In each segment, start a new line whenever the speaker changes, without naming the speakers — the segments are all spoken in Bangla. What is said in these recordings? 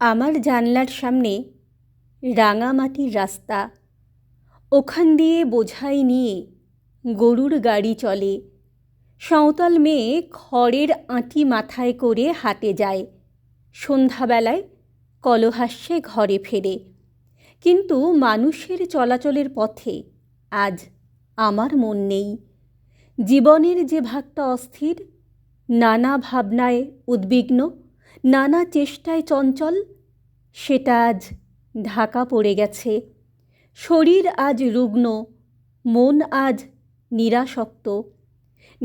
আমার জানলার সামনে রাঙামাটির রাস্তা। ওখান দিয়ে বোঝাই নিয়ে গরুর গাড়ি চলে। সাঁওতাল মেয়ে খড়ের আঁটি মাথায় করে হাটে যায়। সন্ধ্যাবেলায় কলহাস্যে ঘরে ফেরে। কিন্তু মানুষের চলাচলের পথে আজ আমার মন নেই। জীবনের যে ভাগটা অস্থির, নানা ভাবনায় উদ্বিগ্ন নানা চেষ্টায় চঞ্চল, সেটা আজ ঢাকা পড়ে গেছে। শরীর আজ রুগ্ন, মন আজ নিরাসক্ত।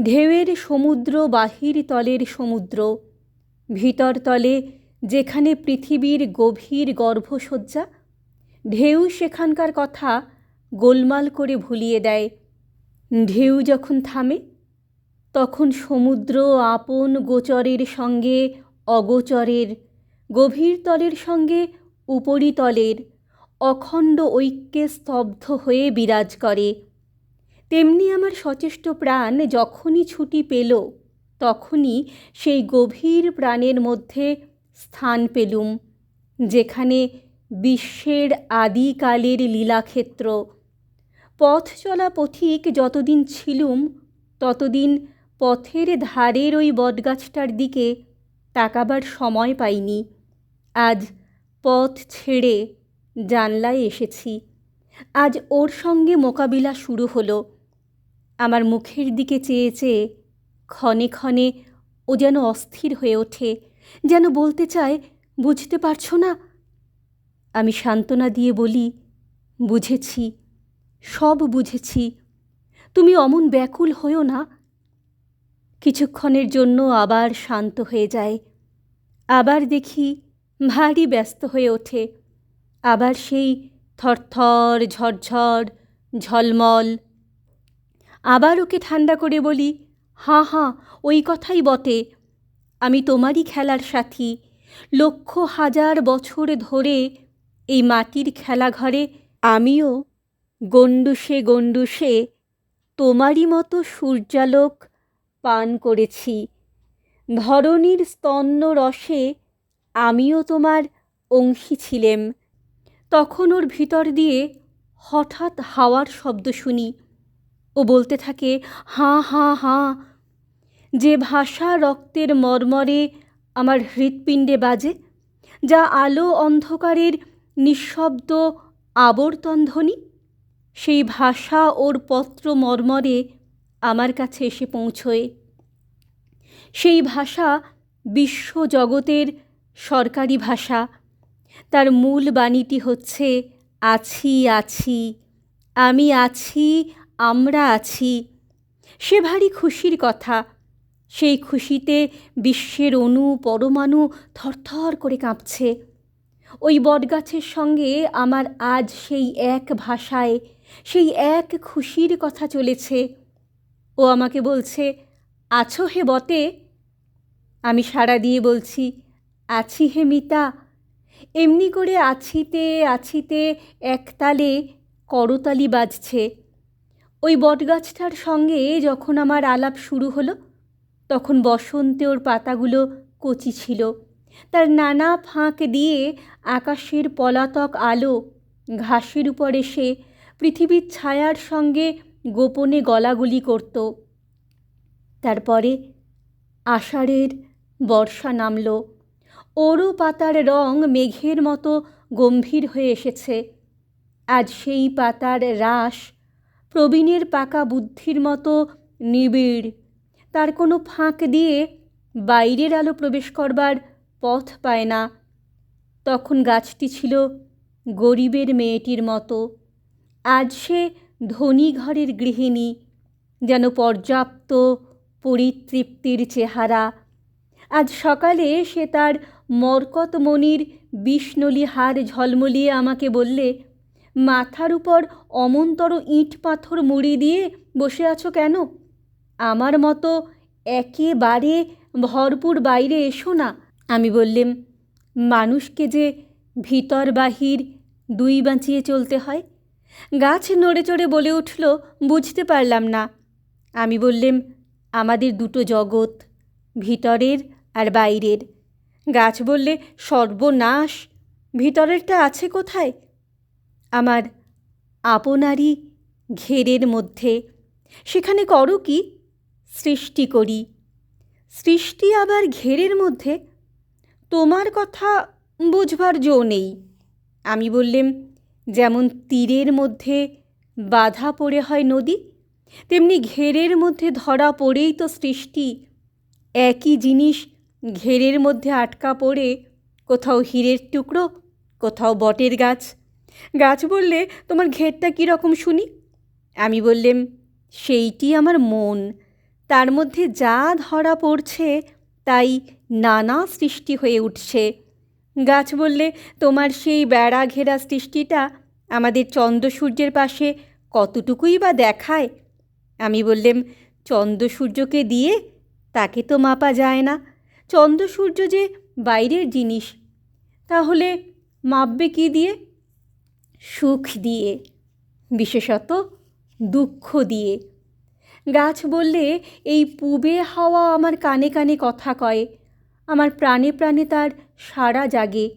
ঢেউয়ের সমুদ্র, বাহির তলের সমুদ্র, ভিতর তলে যেখানে পৃথিবীর গভীর গর্ভসজ্জা, ঢেউ সেখানকার কথা গোলমাল করে ভুলিয়ে দেয়। ঢেউ যখন থামে, তখন সমুদ্র আপন গোচরের সঙ্গে অগোচরের, গভীর তলের সঙ্গে উপরিতলের, অখণ্ড ঐক্যে স্তব্ধ হয়ে বিরাজ করে। তেমনি আমার সচেষ্ট প্রাণ যখনই ছুটি পেল, তখনই সেই গভীর প্রাণের মধ্যে স্থান পেলুম, যেখানে বিশ্বের আদিকালের লীলাক্ষেত্র। পথ চলা পথিক যতদিন ছিলুম, ততদিন পথের ধারের ওই বটগাছটার দিকে তাকাবার সময় পাইনি। আজ পথ ছেড়ে জানলায় এসেছি। আজ ওর সঙ্গে মোকাবিলা শুরু হলো। আমার মুখের দিকে চেয়ে চেয়ে ক্ষণে ক্ষণে ও যেন অস্থির হয়ে ওঠে, যেন বলতে চায়, বুঝতে পারছ না? আমি সান্ত্বনা দিয়ে বলি, বুঝেছি, সব বুঝেছি। তুমি অমন ব্যাকুল হয়েও না। কিছুক্ষণের জন্য আবার শান্ত হয়ে যায়। আবার দেখি ভারী ব্যস্ত হয়ে ওঠে। আবার সেই থরথর, ঝরঝর, ঝলমল। আবার ওকে ঠান্ডা করে বলি, হাঁ হাঁ, ওই কথাই বটে। আমি তোমারই খেলার সাথী। লক্ষ হাজার বছর ধরে এই মাটির খেলাঘরে আমিও গণ্ডুসে গণ্ডুসে তোমারই মতো সূর্যালোক পান করেছি। ধরণীর স্তন্য রসে আমিও তোমার অংশী ছিলেম। তখন ওর ভিতর দিয়ে হঠাৎ হাওয়ার শব্দ শুনি ও বলতে থাকে, হাঁ হাঁ হাঁ। যে ভাষা রক্তের মর্মরে আমার হৃৎপিণ্ডে বাজে, যা আলো অন্ধকারের নিঃশব্দ আবর্তন ধ্বনি সেই ভাষা ওর পত্র মর্মরে আমার কাছে এসে পৌঁছয়। সেই ভাষা বিশ্ব জগতের সরকারি ভাষা। তার মূল বাণীটি হচ্ছে, আছি আছি, আমি আছি, আমরা আছি। সে ভারী খুশির কথা। সেই খুশিতে বিশ্বের অণু পরমাণু থরথর করে কাঁপছে। ওই বটগাছের সঙ্গে আমার আজ সেই এক ভাষায়, সেই এক খুশির কথা চলেছে। ও আমাকে বলছে, আছো হে বটে? আমি সাড়া দিয়ে বলছি, আছি হে মিতা। এমনি করে আছিতে আছিতে একতালে করতালি বাজছে। ওই বটগাছটার সঙ্গে যখন আমার আলাপ শুরু হলো, তখন বসন্তে ওর পাতাগুলো কচি ছিল। তার নানা ফাঁক দিয়ে আকাশের পলাতক আলো ঘাসের উপর এসে পৃথিবীর ছায়ার সঙ্গে গোপনে গলাগুলি করত। তারপরে আষাঢ়ের বর্ষা নামল। ওরও পাতার রং মেঘের মতো গম্ভীর হয়ে এসেছে। আজ সেই পাতার রাস প্রবীণের পাকা বুদ্ধির মতো নিবিড়। তার কোনো ফাঁক দিয়ে বাইরের আলো প্রবেশ করবার পথ পায় না। তখন গাছটি ছিল গরিবের মেয়েটির মতো। আজ সে ধনী ঘরের গৃহিণী, যেন পর্যাপ্ত পরিতৃপ্তির চেহারা। আজ সকালে সে তার মরকতমণির বিষ্ণলি হার ঝলমলিয়ে আমাকে বললে, মাথার উপর অমন্তর ইঁট পাথর মুড়ি দিয়ে বসে আছো কেন? আমার মতো একেবারে ভরপুর বাইরে এসো না। আমি বললেম, মানুষকে যে ভিতর বাহির দুই বাঁচিয়ে চলতে হয় গাছ নড়ে চড়ে বলে উঠল, বুঝতে পারলাম না। আমি বললেম, আমাদের দুটো জগৎ, ভিতরের আর বাইরের। গাছ বললে, সর্বনাশ, ভিতরেরটা আছে কোথায়? আমার আপনারই ঘেরের মধ্যে। সেখানে করো কি? সৃষ্টি করি। সৃষ্টি আবার ঘেরের মধ্যে? তোমার কথা বুঝবার জো নেই। আমি বললেম যেমন তীরের মধ্যে বাধা পড়ে হয় নদী, তেমনি ঘেরের মধ্যে ধরা পড়েই তো সৃষ্টি। একই জিনিস ঘেরের মধ্যে আটকা পড়ে, কোথাও হীরের টুকরো, কোথাও বটের গাছ। গাছ বললে, তোমার ঘেরটা কীরকম শুনি? আমি বললেম, সেইটি আমার মন। তার মধ্যে যা ধরা পড়ছে, তাই নানা সৃষ্টি হয়ে উঠছে। গাছ বললে, তোমার সেই বেড়া ঘেরা সৃষ্টিটা আমাদের চন্দ্র সূর্যের পাশে কতটুকুই বা দেখায়? আমি বললেম, চন্দ্র সূর্যকে দিয়ে তাকে তো মাপা যায় না। চন্দ্র সূর্য যে বাইরের জিনিস, তাহলে মাপবে কি দিয়ে? সুখ দিয়ে, বিশেষত দুঃখ দিয়ে। গাছ বললে, এই পুবে হাওয়া আমার কানে কানে কথা কয়। আমার প্রাণে প্রাণে তার সারা জাগে।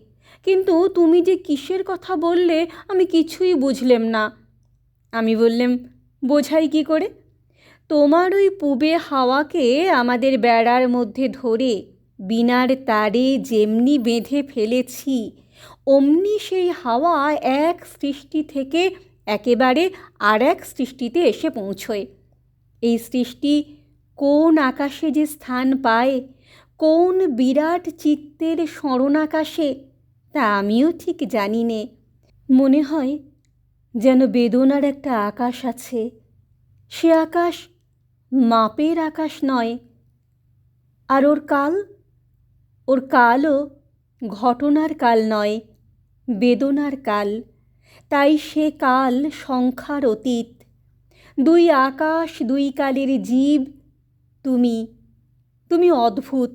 কিন্তু তুমি যে কিসের কথা বললে, আমি কিছুই বুঝলেম না। আমি বললেম, বোঝাই কি করে? তোমার ওই পুবে হাওয়াকে আমাদের বেড়ার মধ্যে ধরে বিনার তারে যেমনি বেঁধে ফেলেছি, অমনি সেই হাওয়া এক সৃষ্টি থেকে একেবারে আর এক সৃষ্টিতে এসে পৌঁছয়। এই সৃষ্টি কোন আকাশে যে স্থান পায় কোন বিরাট চিত্তের স্মরণাকাশে তা আমিও ঠিক জানি নে। মনে হয় যেন বেদনার একটা আকাশ আছে। সে আকাশ মাপের আকাশ নয়। আর ওর কাল? ওর কালও ঘটনার কাল নয়, বেদনার কাল। তাই সে কাল সংখ্যার অতীত। দুই আকাশ, দুই কালের জীব, তুমি তুমি অদ্ভুত।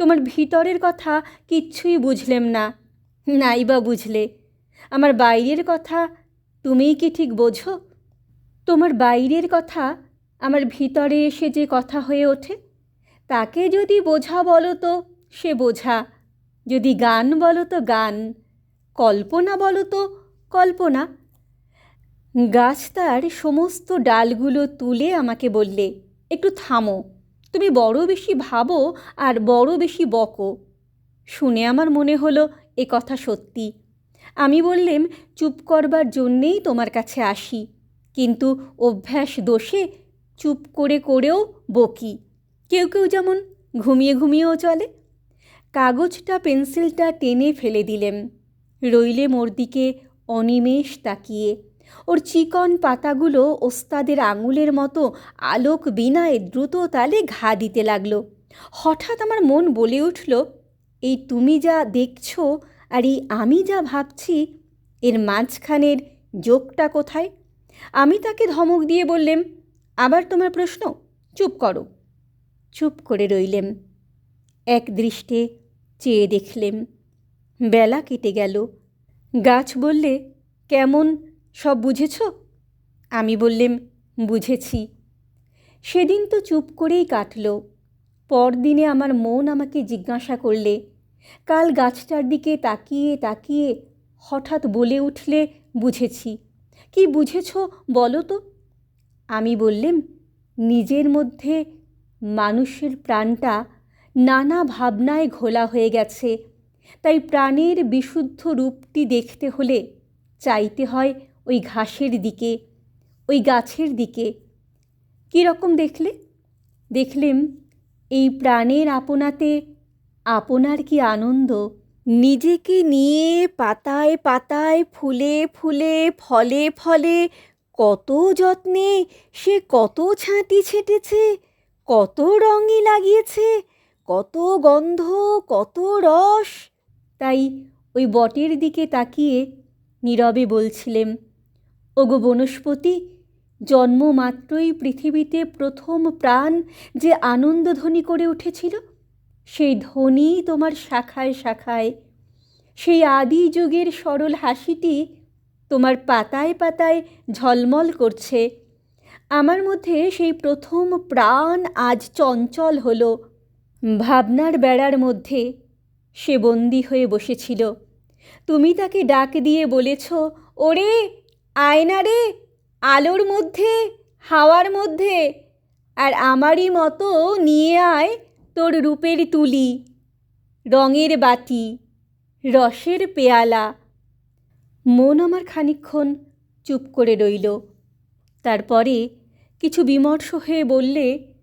তোমার ভিতরের কথা কিচ্ছুই বুঝলেম না। নাই বা বুঝলে। আমার বাইরের কথা তুমিই কি ঠিক বোঝো? তোমার বাইরের কথা আমার ভিতরে এসে যে কথা হয়ে ওঠে, তাকে যদি বোঝা বলো তো সে বোঝা। যদি গান বলো তো গান, কল্পনা বলো তো কল্পনা। গাছ তার সমস্ত ডালগুলো তুলে আমাকে বললে, একটু থামো। তুমি বড় বেশি ভাবো আর বড় বেশি বকো। শুনে আমার মনে হলো এ কথা সত্যি। আমি বললেম, চুপ করবার জন্যেই তোমার কাছে আসি। কিন্তু অভ্যাস দোষে চুপ করে করেও বকি। কেউ কেউ যেমন ঘুমিয়ে ঘুমিয়েও চলে। কাগজটা, পেন্সিলটা টেনে ফেলে দিলেম। রইলে মোর দিকে অনিমেষ তাকিয়ে। ওর চিকন পাতাগুলো ওস্তাদের আঙুলের মতো আলোক বিনায় দ্রুত তালে ঘা দিতে লাগল। হঠাৎ আমার মন বলে উঠল, এই তুমি যা দেখছ আর এই আমি যা ভাবছি, এর মাঝখানের যোগটা কোথায়? আমি তাকে ধমক দিয়ে বললেম, আবার তোমার প্রশ্ন? চুপ করো। চুপ করে রইলেম। এক দৃষ্টে চেয়ে দেখলেম, বেলা কেটে গেল। গাছ বললে, কেমন সব বুঝেছ? আমি বললেম, বুঝেছি। সেদিন তো চুপ করেই কাটল। পরদিনে আমার মন আমাকে জিজ্ঞাসা করলে, কাল গাছটার দিকে তাকিয়ে তাকিয়ে হঠাৎ বলে উঠলে, বুঝেছি। কি বুঝেছ বলো তো? আমি বললেম, নিজের মধ্যে মানুষের প্রাণটা নানা ভাবনায় ঘোলা হয়ে গেছে। তাই প্রাণের বিশুদ্ধ রূপটি দেখতে হলে চাইতে হয় ওই ঘাসের দিকে, ওই গাছের দিকে। কী রকম দেখলে? দেখলেম এই প্রাণের আপনাতে আপনার কি আনন্দ? নিজেকে নিয়ে পাতায় পাতায়, ফুলে ফুলে, ফলে ফলে কত যত্নে সে কত ছাঁটি ছেটেছে, কত রঙই লাগিয়েছে, কত গন্ধ, কত রস। তাই ওই বটের দিকে তাকিয়ে নীরবে বলছিলেম ওগো বনস্পতি জন্মমাত্রই পৃথিবীতে প্রথম প্রাণ যে আনন্দধ্বনি করে উঠেছিল, সেই ধ্বনি তোমার শাখায় শাখায়, সেই আদি যুগের সরল হাসিটি তোমার পাতায় পাতায় ঝলমল করছে। আমার মধ্যে সেই প্রথম প্রাণ আজ চঞ্চল হলো। ভাবনার বেড়ার মধ্যে সে বন্দি হয়ে বসেছিল। তুমি তাকে ডাক দিয়ে বলেছ, ওরে আয়না রে, আলোর মধ্যে, হাওয়ার মধ্যে। আর আমারই মতো নিয়ে আয় তোর রূপের তুলি, রঙের বাটি রসের পেয়ালা। মন আমার খানিক্ষণ চুপ করে রইল। তারপরে কিছু বিমর্ষ হয়ে বললে,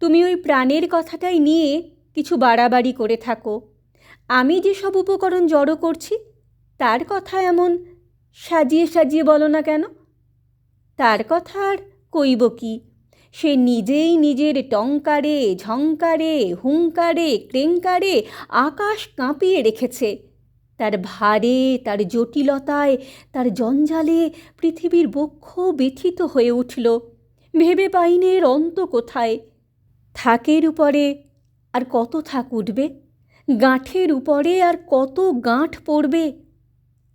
তুমি ওই প্রাণের কথাটাই নিয়ে কিছু বাড়াবাড়ি করে থাকো। আমি যেসব উপকরণ জড়ো করছি, তার কথা এমন সাজিয়ে সাজিয়ে বলো না কেন? তার কথা আর কইব কি? সে নিজেই নিজের টঙ্কারে, ঝঙ্কারে, হুঙ্কারে, ক্রেঙ্কারে আকাশ কাঁপিয়ে রেখেছে। তার ভারে, তার জটিলতায়, তার জঞ্জালে পৃথিবীর বক্ষ ব্যথিত হয়ে উঠল। ভেবে পাইনে এর অন্ত কোথায়। থাকের উপরে আর কত থাক উঠবে? গাঁঠের উপরে আর কত গাঁঠ পড়বে?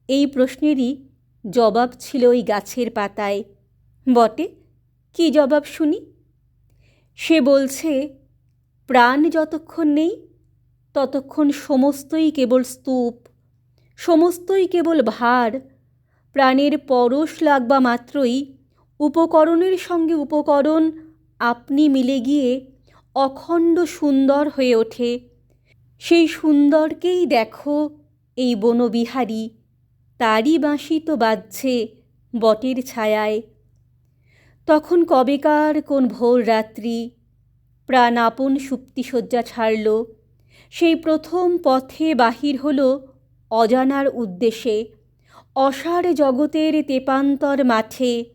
এই প্রশ্নেরই জবাব ছিল ওই গাছের পাতায়। বটে, কি জবাব শুনি? সে বলছে, প্রাণ যতক্ষণ নেই, ততক্ষণ সমস্তই কেবল স্তূপ, সমস্তই কেবল ভার। প্রাণের পরশ লাগবা মাত্রই, উপকরণের সঙ্গে উপকরণ আপনি মিলে গিয়ে অখণ্ড সুন্দর হয়ে ওঠে। সেই সুন্দরকেই দেখো এই বনবিহারী। তারই বাঁশি তো বাজছে বটের ছায়ায়। তখন কবেকার কোন ভোর রাত্রি প্রাণ আপন সুপ্তিশয্যা ছাড়ল। সেই প্রথম পথে বাহির হল অজানার উদ্দেশ্যে। অসার জগতের তেপান্তর মাঠে।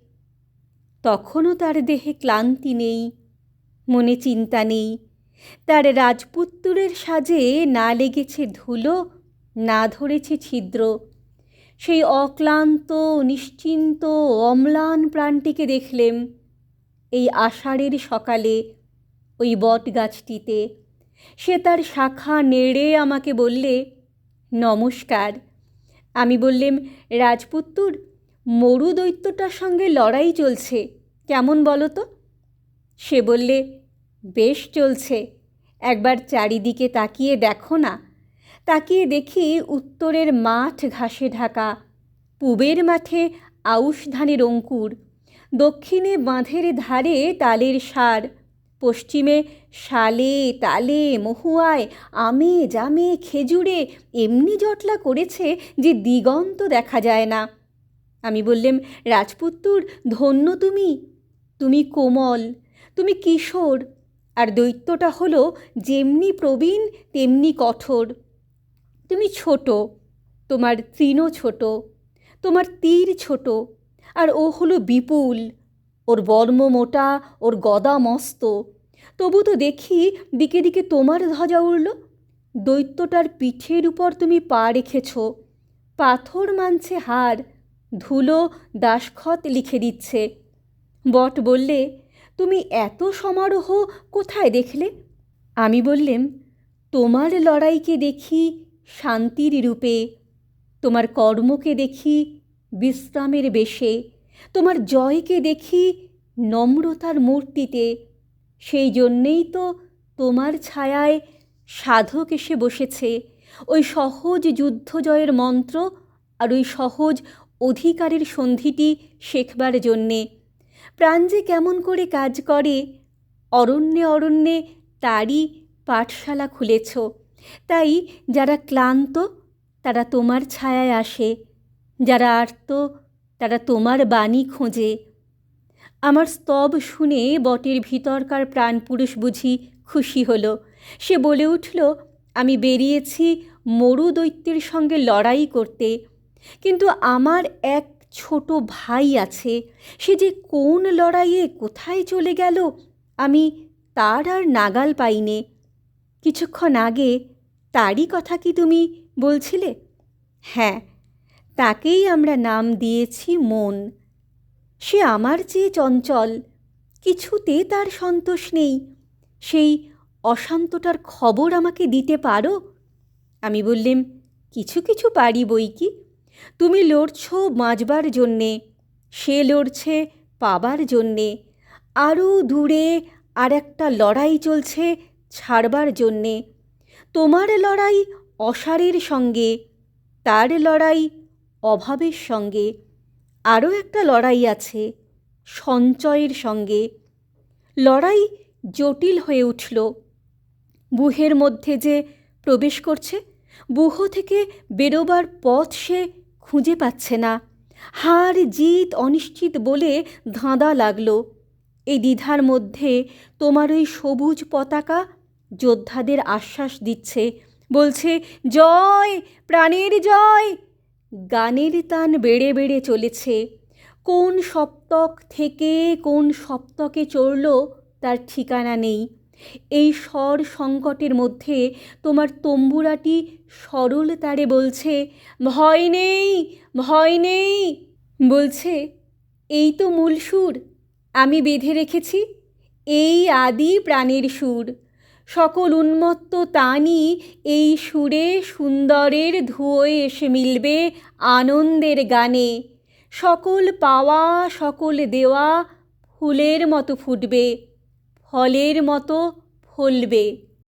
তখনও তার দেহে ক্লান্তি নেই, মনে চিন্তা নেই। তার রাজপুত্তুরের সাজে না লেগেছে ধুলো, না ধরেছে ছিদ্র। সেই অক্লান্ত, নিশ্চিন্ত, অম্লান প্রাণটিকে দেখলেম। এই আষাঢ়ের সকালে ওই বট গাছটিতে সে তার শাখা নেড়ে আমাকে বললে, নমস্কার। আমি বললেম, রাজপুত্তুর মরু দৈত্যটার সঙ্গে লড়াই চলছে, কেমন বলো তো? সে বললে, বেশ চলছে, একবার চারিদিকে তাকিয়ে দেখো না। তাকিয়ে দেখি উত্তরের মাঠ ঘাসে ঢাকা, পূবের মাঠে আউশ ধানের অঙ্কুর, দক্ষিণে বাঁধের ধারে তালের সার, পশ্চিমে শালে তালে মহুয়ায়, আমে জামে খেজুরে এমনি জটলা করেছে যে দিগন্ত দেখা যায় না। আমি বললেম, রাজপুত্তুর, ধন্য তুমি। তুমি কোমল, তুমি কিশোর। আর দৈত্যটা হলো যেমনি প্রবীণ, তেমনি কঠোর। তুমি ছোট, তোমার তৃণ ছোট, তোমার তীর ছোট, আর ও হলো বিপুল। ওর বর্ম মোটা, ওর গদা মস্ত। তবু তো দেখি দিকে দিকে তোমার ধ্বজা উড়ল। দৈত্যটার পিঠের উপর তুমি পা রেখেছ। পাথর মানছে হার, ধুলো দাসখত লিখে দিচ্ছে। বট বললে, তুমি এত সমারোহ কোথায় দেখলে? আমি বললেম, তোমার লড়াইকে দেখি শান্তির রূপে তোমার কর্মকে দেখি, বিশ্রামের বেশে, তোমার জয়কে দেখি নম্রতার মূর্তিতে, সেই জন্যেই তো তোমার ছায়ায় সাধক এসে বসেছে। ওই সহজ যুদ্ধ জয়ের মন্ত্র আর ওই সহজ অধিকারের সন্ধিটি শেখবার জন্যে। প্রাণ যে কেমন করে কাজ করে, অরণ্যে অরণ্যে তারই পাঠশালা খুলেছ। তাই যারা ক্লান্ত, তারা তোমার ছায়ায় আসে। যারা আর্ত, তারা তোমার বাণী খোঁজে। আমার স্তব শুনে বটের ভিতরকার প্রাণপুরুষ বুঝি খুশি হলো। সে বলে উঠল, আমি বেরিয়েছি মরু দৈত্যের সঙ্গে লড়াই করতে। কিন্তু আমার এক ছোট ভাই আছে। সে যে কোন লড়াইয়ে কোথায় চলে গেল, আমি তার আর নাগাল পাইনে। কিছুক্ষণ আগে তারই কথা কি তুমি বলছিলে? হ্যাঁ তাকেই আমরা নাম দিয়েছি মন। সে আমার চেয়ে চঞ্চল, কিছুতে তার সন্তোষ নেই। সেই অশান্তটার খবর আমাকে দিতে পারো? আমি বললেম, কিছু কিছু পারি বই কি? তুমি লড়ছ বাঁচবার জন্যে, সে লড়ছে পাবার জন্যে আরও দূরে আর একটা লড়াই চলছে ছাড়বার জন্যে। তোমার লড়াই অসারের সঙ্গে, তার লড়াই অভাবের সঙ্গে, আরও একটা লড়াই আছে সঞ্চয়ের সঙ্গে। লড়াই জটিল হয়ে উঠল। বুহের মধ্যে যে প্রবেশ করছে, বুহ থেকে বেরোবার পথ সে খুঁজে পাচ্ছে না। হার জিত অনিশ্চিত বলে ধাঁধা লাগল। এই দ্বিধার মধ্যে তোমার ওই সবুজ পতাকা যোদ্ধাদের আশ্বাস দিচ্ছে, বলছে, জয়, প্রাণের জয়! গানের তান বেড়ে বেড়ে চলেছে। কোন সপ্তক থেকে কোন সপ্তকে চড়ল তার ঠিকানা নেই। এই স্বর সংকটের মধ্যে তোমার তম্বুরাটি সরল তারে বলছে, ভয় নেই ভয় নেই! বলছে, এই তো মূল সুর, আমি বেঁধে রেখেছি, এই আদি প্রাণের সুর। সকল উন্মত্ত তানি এই সুরে সুন্দরের ধুয়ে এসে মিলবে আনন্দের গানে। সকল পাওয়া, সকল দেওয়া ফুলের মতো ফুটবে, ফলের মতো ফলবে।